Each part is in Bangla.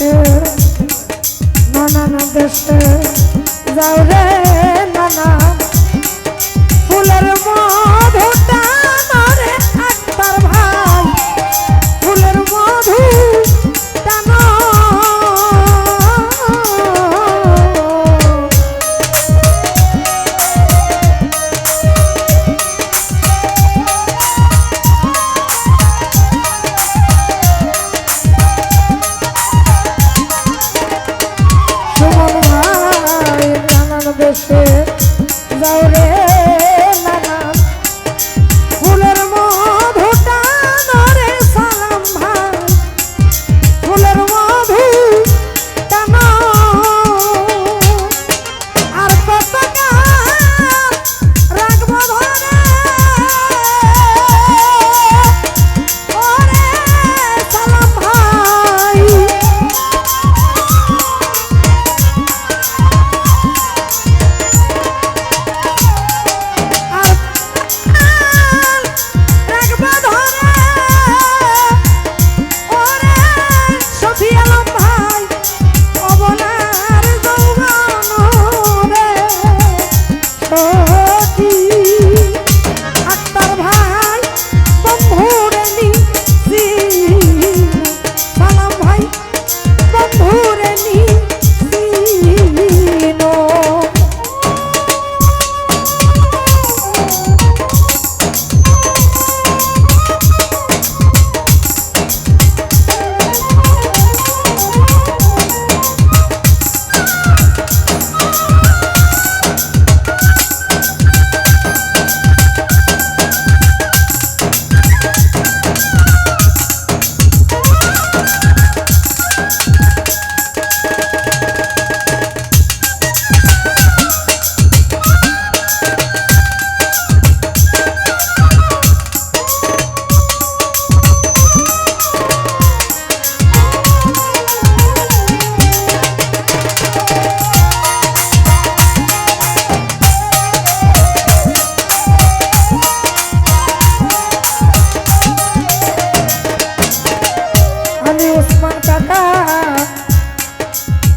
হতে নানান দেশে যাও রে।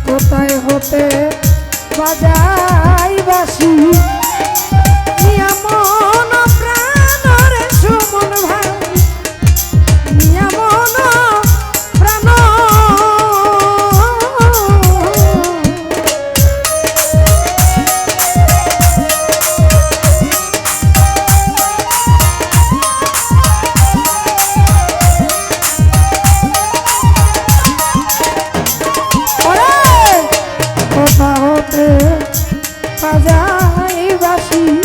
কোথায় হতে বাজাই বাসি বাজাই বাসি।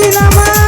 কবি কোকিল আমার